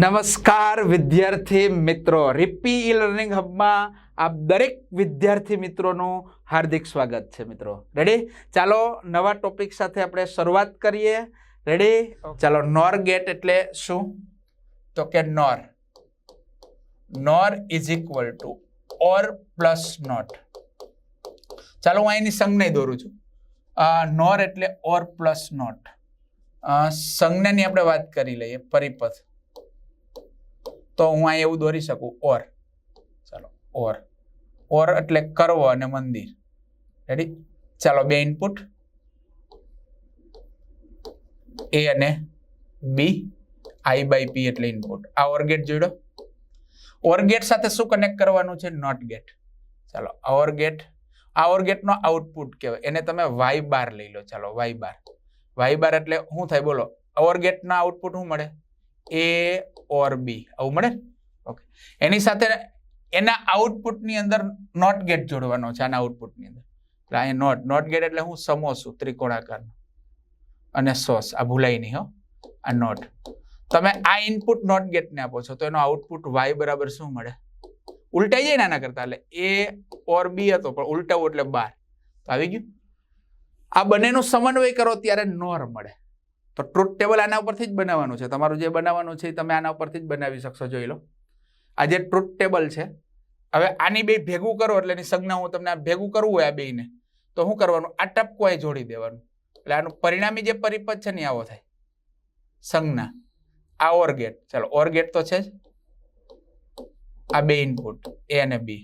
નમસ્કાર વિદ્યાર્થી મિત્રો રિપી ઈ લર્નિંગ હબમાં આપ દરેક વિદ્યાર્થી મિત્રોનું હાર્દિક સ્વાગત છે મિત્રો. રેડી ચાલો નવા ટોપિક સાથે આપણે શરૂઆત કરીએ. રેડી ચાલો નોર ગેટ એટલે શું? તો કે nor nor is equal to or plus not ચાલો હું અહીંની સંજ્ઞા દોરું છું. નોર એટલે ઓર પ્લસ નોટ સંજ્ઞાની આપણે વાત કરી લઈએ પરિપથ. તો હું અહીં એવું દોરી શકું, ઓર. ચાલો, ઓર. ઓર એટલે કરવો અને મંદિર. રેડી ચાલો, બે ઇનપુટ એ અને બી આઈ બાય પી એટલે ઇનપુટ આ ઓર ગેટ જોડો. ઓર ગેટ સાથે શું કનેક્ટ કરવાનું છે? નોટ ગેટ ચાલો ઓર ગેટ આ ઓર ગેટનો આઉટપુટ કહેવાય. એને તમે વાય બાર લઈ લો. ચાલો વાય બાર વાય બાર એટલે શું થાય? બોલો ઓર ગેટના આઉટપુટ શું મળે? એ ઓર બી આવું મળે? ઓકે એની સાથે એના આઉટપુટની અંદર નોટ ગેટ જોડવાનો છે, આના આઉટપુટની અંદર. એટલે નોટ નોટ ગેટ એટલે હું સમોસું ત્રિકોણાકારનું અને સોસ આ ભૂલાય નહીં, હો. આ નોટ તમે આ ઇનપુટ નોટ ગેટને આપો છો, તો એનો આઉટપુટ વાય બરાબર શું મળે? ઉલટાઈ જાય ને આના કરતા, એટલે એ ઓર બી હતો, પણ ઉલટાવું એટલે બાર. તો આવી ગયું? આ બંનેનો સમન્વય કરો ત્યારે નોર મળે. તો ટ્રુથ ટેબલ આના ઉપરથી જ બનાવવાનું છે. તમારું જે બનાવવાનું છે તમે આના ઉપરથી જ બનાવી શકશો, જોઈ લો. આ જે ટ્રુથ ટેબલ છે, હવે આની બે ભેગું કરો એટલે એની સંજ્ઞા હું તમને આ ભેગું કરવું હોય આ બેને તો શું કરવાનું? આ ટપકો અહીં જોડી દેવાનું. એટલે આનું પરિણામી જે પરિપથ છે ને આવો થાય. સંજ્ઞા. આ ઓર ગેટ ચાલો ઓર ગેટ તો છે જ. આ બે ઇનપુટ એ અને બી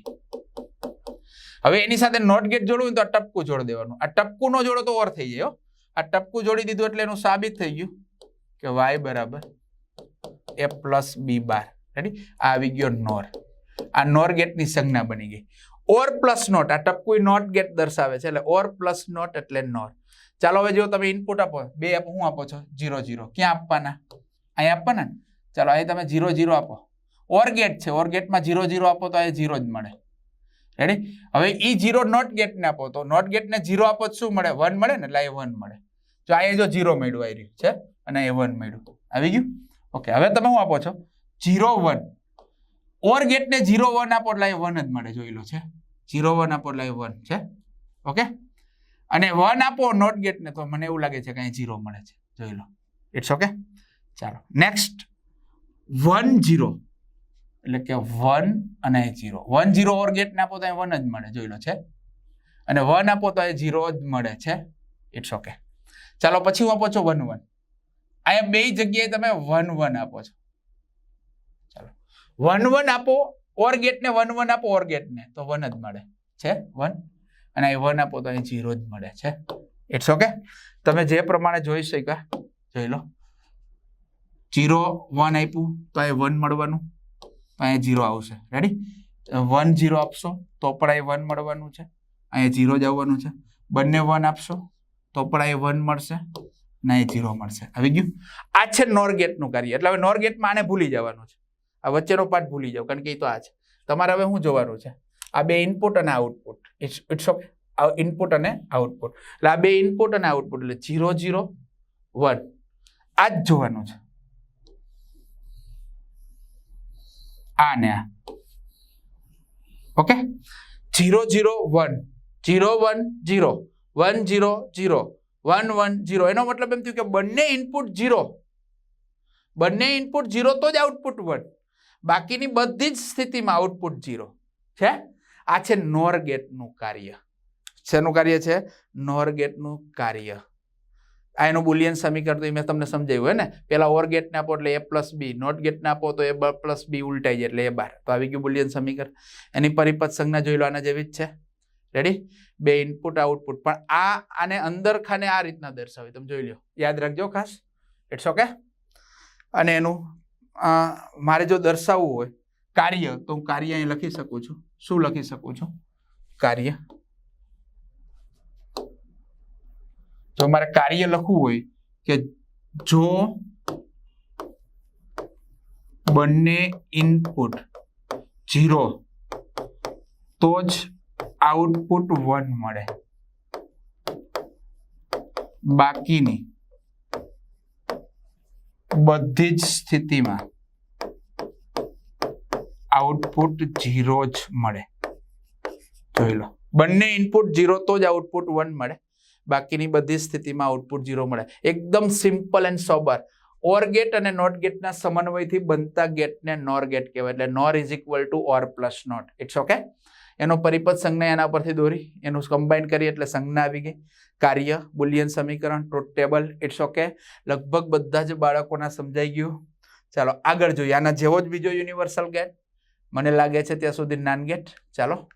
હવે એની સાથે નોટ ગેટ જોડવું તો આ ટપકું જોડી દેવાનું. આ ટપકું ન જોડો તો ઓર થઈ જાય, હો. આ ટપકું જોડી દીધું એટલે એનું સાબિત થઈ ગયું કે વાય બરાબર એ પ્લસ બી બાર. રેડી આ આવી ગયો નોર. આ નોર ગેટની સંજ્ઞા બની ગઈ. Or plus not. આ ટપકું નોટ ગેટ દર્શાવે છે એટલે ઓર પ્લસ નોટ એટલે નોર. ચાલો હવે જો તમે ઇનપુટ આપો. બે શું આપો છો? જીરો જીરો ક્યાં આપવાના? અહીંયા આપવાના ને? ચાલો, અહીં તમે જીરો જીરો આપો. ઓર ગેટ છે. ઓર ગેટમાં જીરો જીરો આપો તો અહીં જીરો જ મળે. રેડી હવે ઈ જીરો નોટ ગેટને આપો તો નોટ ગેટને જીરો આપો તો શું મળે? વન મળે ને? એટલે એ વન મળે. જો અહીંયા જો જીરો મળ્યું આવી રહ્યું છે, અને એ વન મળ્યું. આવી ગયું? ઓકે હવે તમે શું આપો છો? જીરો વન ઓર ગેટને જીરો વન આપો એટલે વન જ મળે, જોઈ લો છે. જીરો વન આપો એટલે વન છે. ઓકે અને વન આપો નોટ ગેટને, તો મને એવું લાગે છે કે અહીં જીરો મળે છે. જોઈ લો. ઇટ્સ ઓકે ચાલો નેક્સ્ટ વન જીરો એટલે કે વન અને જીરો વન જીરો ઓર ગેટને આપો તો અહીં વન જ મળે, જોઈ લો છે. અને વન આપો તો અહીં જીરો જ મળે છે. ઇટ્સ ઓકે ચાલો પછી આપો છો વન વન. અહીંયા બે જગ્યાએ તમે વન વન આપો છો. ચાલો. વન વન આપો ઓર ગેટને વન વન આપો ઓર ગેટને તો વન જ મળે. છે? વન. અને અહીં વન આપો તો અહીં જીરો જ મળે છે. ઇટ્સ ઓકે તમે જે પ્રમાણે જોઈ શક્યા, જોઈ લો. જીરો વન આપ્યું, તો અહીં વન મળવાનું. તો અહીંયા જીરો આવશે. રેડી વન જીરો આપશો, તો પણ અહીં વન મળવાનું છે. અહીંયા જીરો જ આવવાનું છે. બંને વન આપશો તો પણ અહીં વન મળશે ને અહીં જીરો મળશે. આવી ગયું? આ છે નોર ગેટનું કાર્ય. એટલે હવે નોર ગેટમાં આને ભૂલી જવાનું છે. આ વચ્ચેનો પાર્ટ ભૂલી જાવ કારણ કે એ તો આ છે. તમારે હવે શું જોવાનું છે? આ બે ઇનપુટ અને output it's it's okay input અને આઉટપુટ એટલે આ બે ઇનપુટ અને આઉટપુટ એટલે જીરો ઝીરો વન આ જ જોવાનું છે. આ ને આ. Okay zero zero one zero one zero one zero zero one one zero એનો મતલબ એમ થયું કે બંને ઇનપુટ જીરો બંને ઇનપુટ જીરો તો જ આઉટપુટ વન બાકીની બધી જ સ્થિતિમાં આઉટપુટ જીરો છે? આ છે નોર ગેટનું કાર્ય. શેનું કાર્ય છે? નોર ગેટનું કાર્ય. આ એનું બુલિયન સમીકરણ તો મેં તમને સમજાવ્યું હોય ને? પેલા ઓર ગેટને આપો એટલે એ પ્લસ બી નોટ ગેટને આપો તો એ પ્લસ બી ઉલટાઈ જાય એટલે એ બાર. તો આવી ગયું બુલિયન સમીકરણ. એની પરિપથ સંજ્ઞા જોઈ લો આના જેવી જ છે. રેડી બે ઇનપુટ આઉટપુટ પણ આ આને અંદર ખાને આ રીતના દર્શાવે. તમે જોઈ લો યાદ રાખજો ખાસ. ઇટ્સ ઓકે અને એનું મારે જો દર્શાવવું હોય, કાર્ય, તો હું કાર્ય અહીં લખી શકું છું. શું લખી શકું છું? કાર્ય. જો મારે કાર્ય લખવું હોય કે જો બંને ઇનપુટ જીરો તો જ આઉટપુટ વન મળે. બાકીની બધી જ સ્થિતિમાં આઉટપુટ ઝીરો જ મળે. જોઈ લો. બંને ઇનપુટ ઝીરો તો જ આઉટપુટ વન મળે. બાકીની બધી સ્થિતિમાં આઉટપુટ ઝીરો મળે. એકદમ simple and sober. Or gate અને નોટ ગેટના સમન્વયથી બનતા ગેટને નોર ગેટ કહેવાય. એટલે nor is equal to or plus not. It's okay એનો પરિપથ સંજ્ઞા એના પરથી દોરી, એનું કમ્બાઈન કરી એટલે સંજ્ઞા આવી ગઈ. કાર્ય, બુલિયન સમીકરણ ટ્રોટ ટેબલ ઇટ્સ ઓકે લગભગ બધા જ બાળકોના સમજાઈ ગયું. ચાલો, આગળ જોઈએ. આના જેવો જ બીજો યુનિવર્સલ ગેટ મને લાગે છે ત્યાં સુધી નાન ગેટ ચાલો.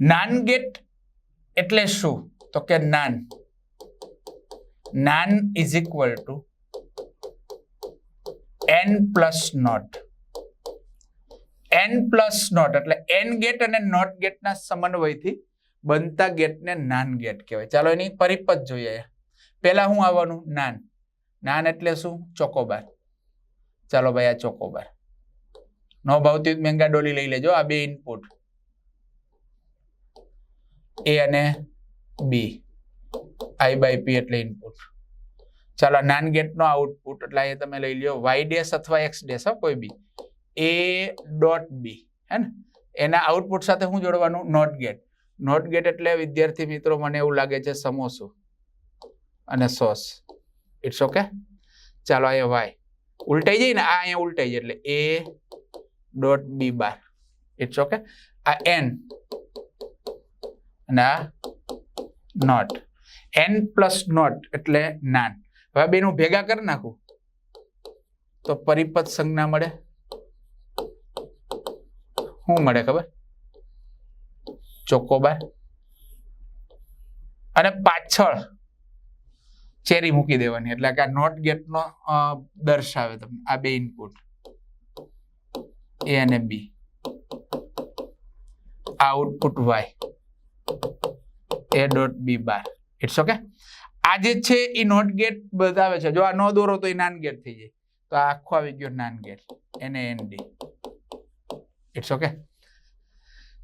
નાન ગેટ એટલે શું? તો કે nand. Nand is equal to and plus not and plus not એટલે એન ગેટ અને નોટ ગેટના સમન્વયથી બનતા ગેટને નાન ગેટ કહેવાય. ચાલો એની પરિપથ જોઈએ પહેલા હું આવવાનું? નાન. નાન એટલે શું? ચોકોબાર. ચાલો ભાઈ આ ચોકોબાર. નો ભાવતી મેંગા ડોલી લઈ લેજો. આ બે ઇનપુટ એ અને બી આઈ બાય પી એટલે ઇનપુટ ચાલો નાન ગેટનો આઉટપુટ એટલે અહીંયા તમે લઈ લ્યો. વાય ડેશ અથવા એક્સ ડેશ હો, કોઈ બી. એ ડોટ બી હે ને? એના આઉટપુટ સાથે હું જોડવાનું? નોટ ગેટ નોટ ગેટ એટલે વિદ્યાર્થી મિત્રો, મને એવું લાગે છે સમોસું અને સોસ. ઇટ્સ ઓકે ચાલો, અહીંયા વાય ઉલટાઈ જાય ને? આ અહીંયા ઉલટાઈ જાય એટલે A dot B bar it's okay આ એન અને આ નોટ એન પ્લસ નોટ એટલે નાન હવે બેનું ભેગા કરી નાખું તો પરિપથ સંજ્ઞા મળે. શું મળે ખબર? ચોકોબાર. અને પાછળ ચેરી મૂકી દેવાની, એટલે કે આ નોટ ગેટનો દર્શાવે તમને, આ બે ઇનપુટ એ અને B output Y A dot B bar it's okay આ જે છે એ નોટ ગેટ બતાવે છે. જો આ ન દોરો તો એ નાન ગેટ થઈ જાય. તો આ આખો આવી ગયો નાન ગેટ. એને એન ડી ઇટ્સ ઓકે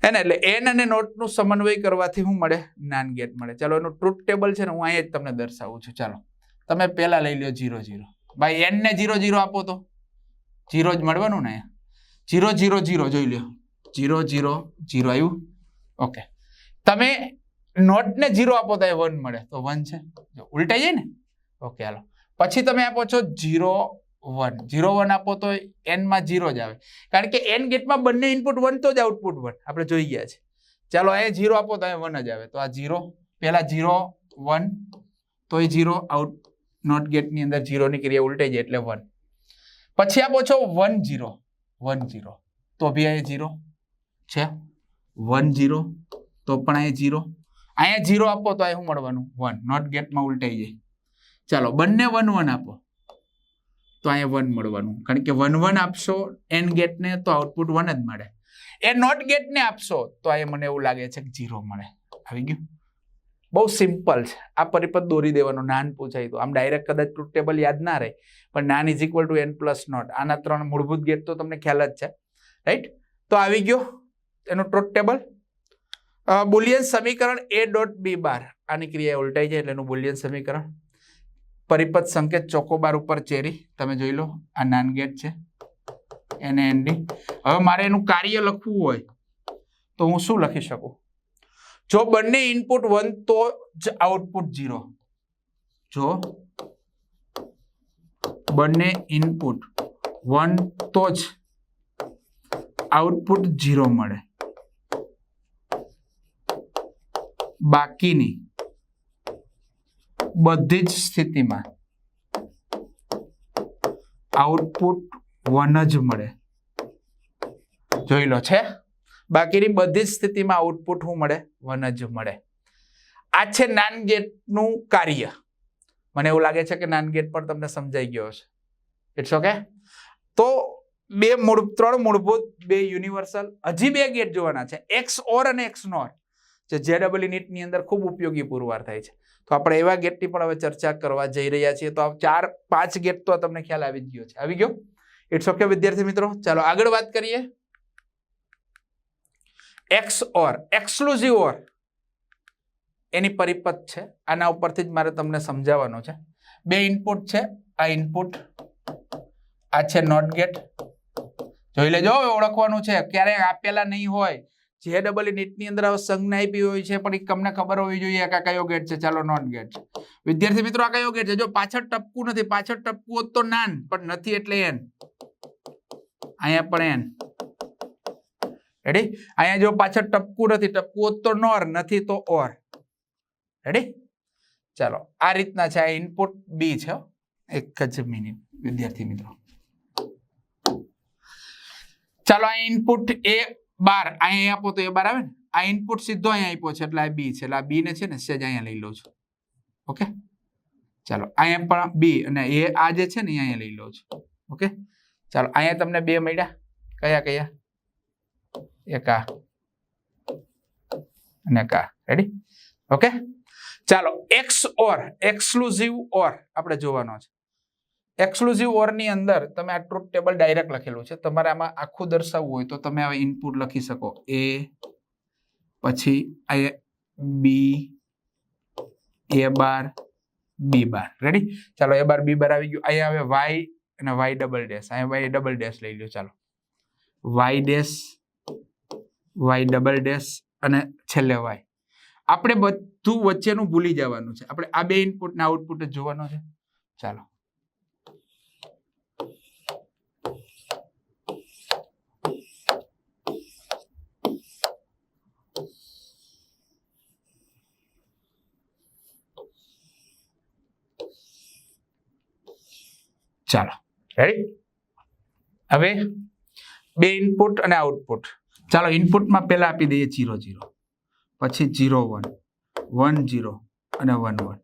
હે ને, એટલે એન અને નોટનું સમન્વય કરવાથી શું મળે? નાન ગેટ મળે. ચાલો, એનું ટ્રુથ ટેબલ છે ને, હું અહીંયા જ તમને દર્શાવું છું. ચાલો, તમે પહેલા લઈ લ્યો જીરો જીરો ભાઈ એન ને જીરો જીરો આપો તો? જીરો જ મળવાનું ને જીરો જીરો જીરો જોઈ લ્યો. જીરો જીરો જીરો આવ્યું? ઓકે તમે નોટને જીરો આપો તો એ વન મળે. તો વન છે. ઉલટાઈ જાય ને? ઓકે હાલો. પછી તમે આપો છો જીરો વન જીરો વન આપો તો એનમાં જીરો જ આવે. કારણ કે એન ગેટમાં બંને ઇનપુટ વન તો જ આઉટપુટ વન આપણે જોઈ ગયા છે. ચાલો, અહીંયા જીરો આપો તો અહીંયા વન જ આવે. તો આ જીરો પહેલા જીરો વન તો એ જીરો આઉટ નોટ ગેટની અંદર જીરોની ક્રિયા ઉલટાઈ જાય એટલે વન પછી આપો છો વન જીરો વન જીરો તો બી અહીંયા જીરો છે? વન જીરો તો પણ અહીંયા જીરો અહીંયા જીરો આપો તો અહીંયા શું મળવાનું? વન નોટ ગેટમાં ઉલટાઈ જાય. ચાલો, બંને વન વન આપો. તો અહીંયા વન મળવાનું. કારણ કે વન વન આપશો એન ગેટને તો આઉટપુટ વન જ મળે. એ નોટ ગેટને આપશો, તો અહીંયા મને એવું લાગે છે કે જીરો મળે. આવી ગયું? બહુ સિમ્પલ છે. આ પરિપથ દોરી દેવાનું, નાન પૂછાય તો. આમ ડાયરેક્ટ કદાચ ટ્રુથ ટેબલ યાદ ના રહે, પણ nand is equal to and plus not આના ત્રણ મૂળભૂત ગેટ તો તમને ખ્યાલ જ છે. રાઈટ તો આવી ગયો એનો ટ્રુથ ટેબલ બુલિયન સમીકરણ એ ડોટ બી બાર. આની ક્રિયા ઉલટાઈ જાય એટલે એનું બુલિયન સમીકરણ પરિપથ સંકેત ચોકોબાર ઉપર ચેરી. તમે જોઈ લો, આ નાનગેટ છે. એને એનડી. હવે મારે એનું કાર્ય લખવું હોય તો હું શું લખી શકું? જો બંને ઇનપુટ વન તો જ આઉટપુટ ઝીરો જો બંને ઇનપુટ વન તો જ આઉટપુટ ઝીરો મળે. બાકીની બધી જ સ્થિતિમાં આઉટપુટ વન જ મળે. જોઈ લો છે. બાકીની બધી જ સ્થિતિમાં આઉટપુટ શું મળે? વન જ મળે. આ છે નાન ગેટનું કાર્ય. મને એવું લાગે છે કે નાન ગેટ પર તમને સમજાઈ ગયો છે ઇટ્સ ઓકે તો બે મૂળ, ત્રણ મૂળભૂત, બે યુનિવર્સલ હજી બે ગેટ જોવાના છે. એક્સ ઓર અને એક્સ નોર જે જે ડબલ નીટની અંદર ખૂબ ઉપયોગી પુરવાર થાય છે. તો આપણે એવા ગેટની પણ હવે ચર્ચા કરવા જઈ રહ્યા છીએ. તો ચાર, પાંચ ગેટ તો તમને ખ્યાલ આવી ગયો છે. આવી ગયો? ઇટ્સ ઓકે વિદ્યાર્થી મિત્રો. ચાલો, આગળ વાત કરીએ. એક્સ ઓર એક્સક્લુઝિવ ઓર એની પરિપથ છે. આના ઉપરથી જ મારે તમને સમજાવવાનું છે. બે ઇનપુટ છે. આ ઇનપુટ આ છે નોટ ગેટ જોઈ લેજો ઓળખવાનું છે. ક્યારેક આપેલા નહીં હોય. જે ડબલ નીટની અંદર સંજ્ઞા આપી હોય છે, પણ એ તમને ખબર હોવી જોઈએ કે કયો ગેટ છે. ચાલો નોન ગેટ છે. વિદ્યાર્થી મિત્રો, આ કયો ગેટ છે? જો પાછળ ટપકું નથી, પાછળ ટપકું હોત તો નાન, પણ નથી એટલે એન અહીંયા પણ એન રેડી અહીંયા જો પાછળ ટપકું નથી, ટપકું હોત તો નોર નથી તો ઓર રેડી ચાલો, આ રીતના છે, આ ઇનપુટ બી છે. એક જ મિનિટ વિદ્યાર્થી મિત્રો. ચાલો, આ ઇનપુટ એ બાર અહીંયા આપો તો એ બાર આવે ને? આ ઇનપુટ સીધો અહીંયા આપ્યો છે, એટલે આ બી છે, એટલે આ બી ને છે ને સેજ અહીંયા લઈ લો છો. ઓકે? ચાલો અહીંયા પણ બી અને એ આ જે છે ને અહીંયા લઈ લો છો. ઓકે? ચાલો, અહીંયા તમને બે મળ્યા. કયા કયા? એક આ અને કા રેડી ઓકે? ચાલો એક્સ ઓર એક્સક્લુઝિવ ઓર આપણે જોવાનો છે. એક્સક્લુઝિવ ઓરની અંદર તમે આ ટ્રુથ ટેબલ ડાયરેક્ટ લખેલું છે. તમારે આમાં આખું દર્શાવવું હોય તો તમે હવે ઇનપુટ લખી શકો. એ પછી આ બી એ બાર બી બાર. રેડી ચાલો એ બાર બી બાર આવી ગયું. અહીંયા હવે વાય અને વાય ડબલ ડેશ અહીંયા વાય ડબલ ડેશ લઈ લ્યો, ચાલો. Y dash Y double dash અને છેલ્લે વાય આપણે બધું વચ્ચેનું ભૂલી જવાનું છે. આપણે આ બે ઇનપુટ ને આઉટપુટ જ જોવાનો છે. ચાલો. ચાલો. રેડી હવે બે ઇનપુટ અને આઉટપુટ ચાલો ઇનપુટમાં પહેલાં આપી દઈએ જીરો જીરો પછી જીરો વન વન જીરો અને વન વન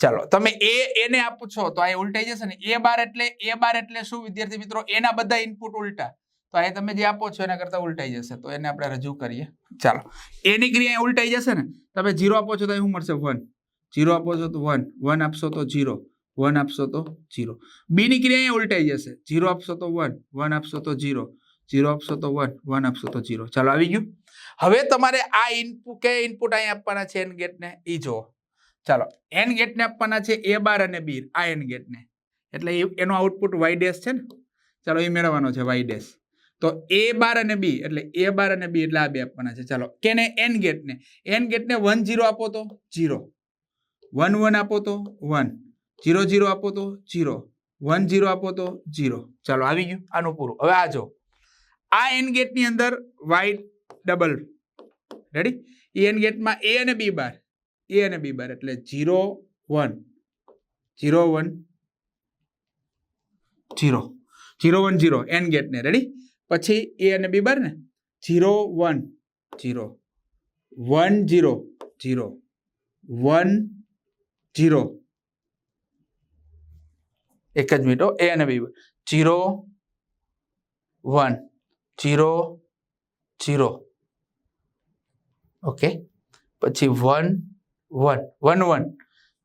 ચાલો, તમે એ, એને આપો છો તો આ ઉલટાઈ જશે ને. એ બાર એટલે, એ બાર એટલે શું, વિદ્યાર્થી મિત્રો? એના બધા ઇનપુટ ઉલટા. તો આ તમે જે આપો છો એના કરતાં ઉલટાઈ જશે. તો એને આપણે રજૂ કરીએ. ચાલો. એની ક્રિયા ઉલટાઈ જશે ને? તમે જીરો આપો છો તો અહીં શું મળશે? વન જીરો આપો છો તો વન વન આપશો તો જીરો વન આપશો તો જીરો બીની ક્રિયા અહીં ઉલટાઈ જશે. જીરો આપશો તો વન વન આપશો તો જીરો જીરો આપશો તો વન વન આપશો તો જીરો ચાલો, આવી ગયું. હવે તમારે આ ઇનપુટ કે ઇનપુટ અહીં આપવાના છે એન ગેટને એ જુઓ. ચાલો એન ગેટને આપવાના છે એ બાર અને બી આ એન ગેટને એટલે એનો આઉટપુટ વાય ડેશ છે ને? ચાલો એ મેળવવાનો છે વાય ડેશ તો એ બાર અને બી એટલે એ બાર અને બી એટલે આ બે આપવાના છે. ચાલો, કેને એન ગેટને એન ગેટને વન જીરો આપો તો જીરો વન વન આપો તો વન જીરો જીરો આપો તો જીરો. વન જીરો આપો તો જીરો. ચાલો, આવી ગયું. આનું પૂરું. હવે આ જો. આ એન ગેટની અંદર વાય ડબલ રેડી એ એન ગેટમાં એ અને બી બાર. એ અને બી બાર. એટલે zero one. Zero one. Zero. Zero one, zero. And ગેટને. રેડી પછી એ અને બી બાર ને. Zero one. Zero. One, zero. Zero. One, zero. એક જ મિનિટો એ અને B zero one zero zero okay પછી one one one one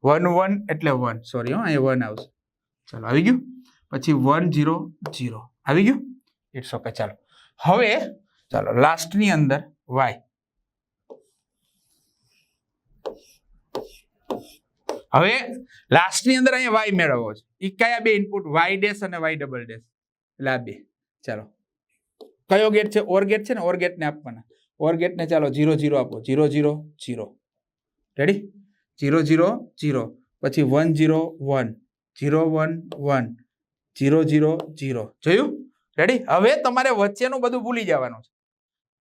one one એટલે વન સોરી હો એ વન આવશે. ચાલો, આવી ગયું? પછી વન જીરો જીરો આવી ગયું? ઇટ્સ ઓકે ચાલો. હવે, ચાલો લાસ્ટની અંદર વાય હવે લાસ્ટની અંદર અહીંયા વાય મેળવવો છે. એ કયા બે ઇનપુટ વાય ડેશ અને વાય ડબલ ડેશ એટલે આ બે. ચાલો. કયો ગેટ છે? ઓર ગેટ છે ને? ઓર ગેટને આપવાના. ઓર ગેટને ચાલો જીરો જીરો આપો. Zero zero zero ready zero zero zero પછી one zero one zero one one zero zero zero જોયું? રેડી હવે તમારે વચ્ચેનું બધું ભૂલી જવાનું છે.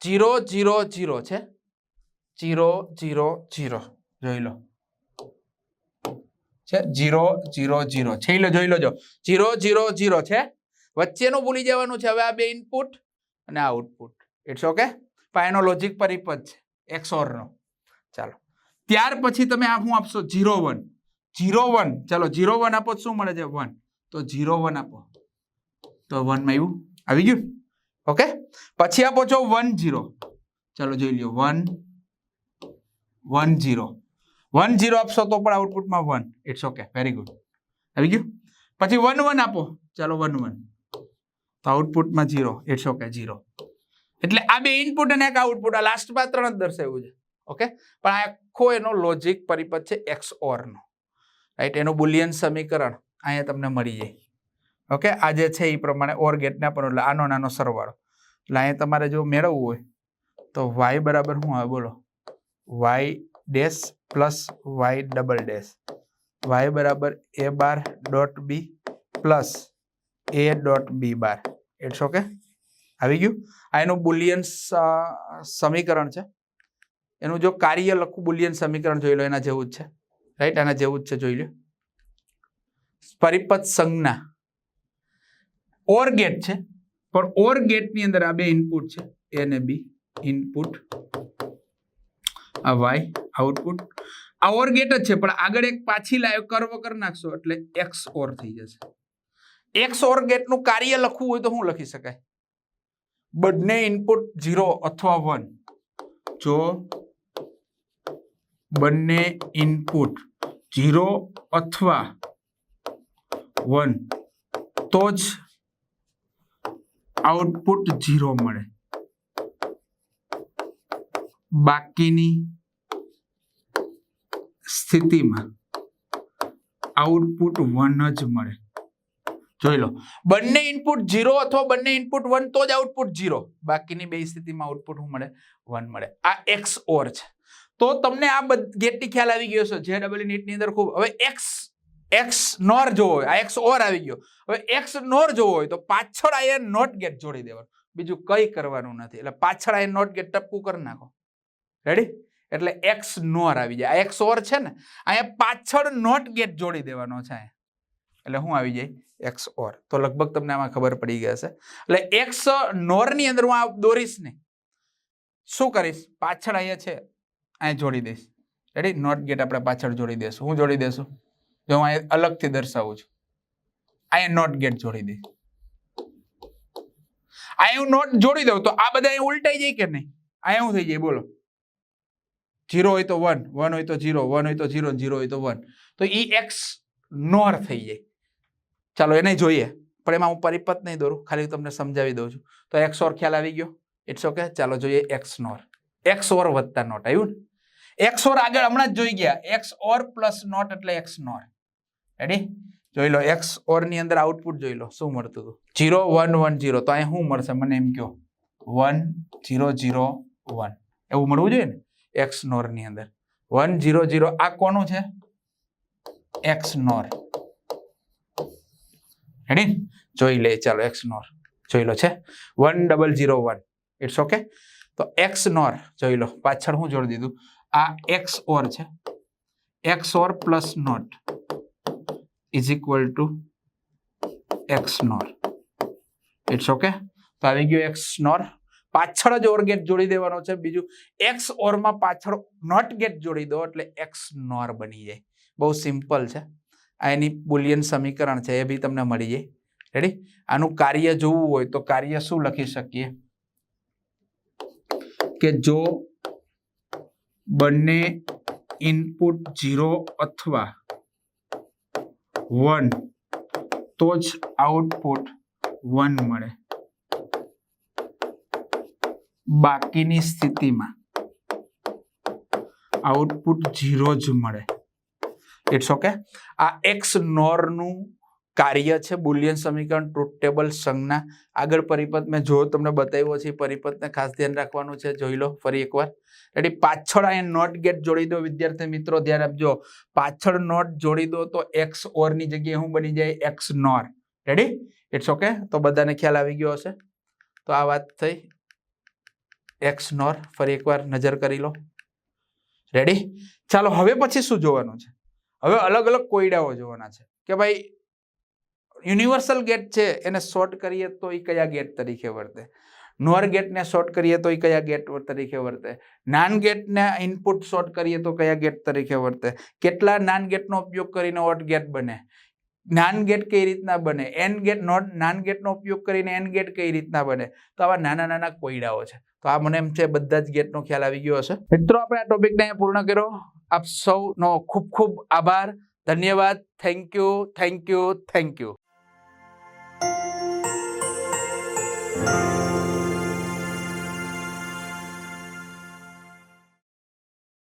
જીરો જીરો જીરો છે. જીરો જીરો જીરો જોઈ લો. છે? જીરો જીરો જીરો છે? લો જોઈ લો, જો. જીરો જીરો જીરો છે? વચ્ચેનું ભૂલી જવાનું છે. હવે આ બે ઇનપુટ અને આઉટપુટ ઇટ્સ ઓકે પાયનો લોજિક પરિપથ છે. એક્સઓર નો ચાલો. ત્યાર પછી તમે આ શું આપશો? Zero one. Zero one. ચાલો જીરો વન આપો શું મળે છે? વન. તો જીરો વન આપો. તો વનમાં આવ્યું આવી ગયું? ઓકે પછી આપો છો વન જીરો ચાલો, જોઈ લ્યો. One one zero one zero આપશો તો પણ આઉટપુટમાં one it's okay very good આવી ગયું પછી વન વન આપો. ચાલો વન વન તો આઉટપુટમાં જીરો ઇટ્સ ઓકે જીરો એટલે આ બે ઇનપુટ અને એક આઉટપુટ આ લાસ્ટમાં ત્રણ જ દર્શાવ્યું છે. ઓકે પણ આ આખો એનો લોજિક પરિપથ છે એક્સ ઓરનો રાઈટ એનું બુલિયન સમીકરણ અહીંયા તમને મળી જાય. ઓકે આ જે છે એ પ્રમાણે ઓર ગેટને પણ એટલે આનો નાનો સરવાળો. એટલે અહીંયા તમારે જો મેળવવું હોય, તો વાય બરાબર હું આવે? બોલો. Y dash plus Y double dash. Y બરાબર A bar dot B plus A dot B bar. It's okay આવી ગયું? આ એનું બુલિયન સમીકરણ છે. એનું જો કાર્ય લખું બુલિયન સમીકરણ જોઈ લો, એના જેવું જ છે. રાઈટ આના જેવું જ છે, જોઈ લો પરિપથ સંજ્ઞા. ઓર ગેટ છે. પણ ઓર ગેટની અંદર આ બે ઇનપુટ છે. એ ને બી ઇનપુટ આ વાય આઉટપુટ આ ઓર ગેટ જ છે, પણ આગળ એક પાછી લાઈવ કર્વ કરી નાખશો, એટલે એક્સ ઓર થઈ જશે. એક્સ ઓર ગેટનું કાર્ય લખવું હોય તો શું લખી શકાય? બંને ઇનપુટ ઝીરો અથવા વન જો બંને ઇનપુટ ઝીરો અથવા વન તો જ આઉટપુટ ઝીરો મળે. બાકીની સ્થિતિમાં આઉટપુટ વન જ મળે. જોઈ લો. બંને ઇનપુટ ઝીરો અથવા બંને ઇનપુટ વન તો જ આઉટપુટ ઝીરો બાકીની બે સ્થિતિમાં આઉટપુટ શું મળે? વન મળે. આ એક્સ ઓર છે. તો તમને આ ગેટની ખ્યાલ આવી ગયો છે જે ડબલ નીટની અંદર ખૂબ, હવે એક્સ એક્સ નોર જોવો હોય. આ એક્સ ઓર આવી ગયો. હવે એક્સ નોર જોવો હોય તો પાછળ આ નોટ ગેટ જોડી દેવાનું. બીજું કંઈ કરવાનું નથી. એટલે પાછળ આ નોટ ગેટ ટપકું કરી નાખો. રેડી એટલે એક્સ નોર આવી જાય. આ એક્સ ઓર છે ને, અહીંયા પાછળ નોટ ગેટ જોડી દેવાનો છે. એટલે શું આવી જાય? X or. તો લગભગ તમને આમાં ખબર પડી ગઈ હશે. એટલે એક્સ નોરની અંદર હું આ દોરીશ ને શું કરીશ? પાછળ અહીંયા છે. અહીંયા જોડી દઈશ. રેડી નોટ ગેટ આપણે પાછળ જોડી દઈશું. હું જોડી દેશું જો હું અહીંયા અલગથી દર્શાવું છું. અહીંયા નોટ ગેટ જોડી દઈશ. અહીંયા હું નોટ જોડી દઉં તો આ બધા ઉલટાઈ જાય કે નહીં? અહીંયા શું થઈ જાય? બોલો. જીરો હોય તો વન વન હોય તો જીરો, વન હોય તો જીરો જીરો હોય તો વન. તો ઈ એક્સ નોર થઈ જાય. ચાલો એને જોઈએ. પણ એમાં હું પરિપથ નહીં દોરું, ખાલી તમને સમજાવી દઉં છું. તો એક્સ ઓર ખ્યાલ આવી ગયો? ઇટ્સ ઓકે ચાલો જોઈએ એક્સ નોર. એક્સ ઓર વધતા નોટ, આવ્યું ને? એક્સ ઓર આગળ હમણાં જ જોઈ ગયા. એક્સ ઓર પ્લસ નોટ એટલે એક્સ નોર. રેડી જોઈ લો એક્સ ઓરની અંદર આઉટપુટ જોઈ લો. શું મળતું હતું? Zero, one one, zero. તો અહીંયા શું મળશે? મને એમ કહો. One, zero zero, one. એવું મળવું જોઈએ ને? એક્સ નોરની અંદર. વન જીરો જીરો આ કોનું છે? એક્સ નોર. રેડી જોઈ લે, ચાલો એક્સ નોર. જોઈ લો, છે? One double zero one. It's okay તો એક્સ નોર, જોઈ લો. પાછળ હું જોડી દીધું. આ એક્સ ઓર છે. X or plus not is equal to X nor. It's okay તો આવી ગયું એક્સ નોર. પાછળ જ ઓર ગેટ જોડી દેવાનો છે. બીજું એક્સ ઓરમાં પાછળ નોટ ગેટ જોડી દો એટલે એક્સ નોર બની જાય. બહુ સિમ્પલ છે. આ એની બુલિયન સમીકરણ છે, એ બી તમને મળી જાય. રેડી આનું કાર્ય જોવું હોય તો કાર્ય શું લખી શકીએ? કે જો બંને ઇનપુટ ઝીરો અથવા વન તો જ આઉટપુટ વન મળે. બાકીની સ્થિતિમાં આઉટપુટ ઝીરો જ મળે. ઇટ્સ ઓકે આ એક્સ નોરનું કાર્ય છે બુલિયન સમીકરણ ટ્રુથ ટેબલ સંજ્ઞા. આગળ પરિપથ મેં જો તમને બતાવ્યો છે પરિપથને ખાસ ધ્યાન રાખવાનું છે. જોઈ લો ફરી એકવાર. રેડી પાછળ આ નોટ ગેટ જોડી દો, વિદ્યાર્થી મિત્રો, ધ્યાન આપજો. પાછળ નોટ જોડી દો તો એક્સ ઓરની જગ્યાએ શું બની જાય? X NOR. Ready it's okay તો બધાને ખ્યાલ આવી ગયો હશે. તો આ વાત થઈ. એક્સ નોર ફરી એકવાર નજર કરી લો. રેડી ચાલો, હવે પછી શું જોવાનું છે? હવે અલગ અલગ કોયડાઓ જોવાના છે. કે ભાઈ યુનિવર્સલ ગેટ છે, એને શોર્ટ કરીએ તો એ કયા ગેટ તરીકે વર્તે? નોર ગેટને શોર્ટ કરીએ તો એ કયા ગેટ તરીકે વર્તે? નાન ગેટને ઇનપુટ શોર્ટ કરીએ તો કયા ગેટ તરીકે વર્તે? કેટલા નાન ગેટનો ઉપયોગ કરીને ઓટ ગેટ બને? નાન ગેટ કઈ રીતના બને? એન ગેટ નોટ નાન ગેટનો ઉપયોગ કરીને એન ગેટ કઈ રીતના બને? તો આવા નાના નાના કોયડાઓ છે. તો આ મને એમ છે બધા જ ગેટનો ખ્યાલ આવી ગયો હશે. મિત્રો, આપણે આ ટોપિકને પૂર્ણ કર્યો. આપ સૌનો ખૂબ ખૂબ આભાર. ધન્યવાદ. Thank you thank you thank you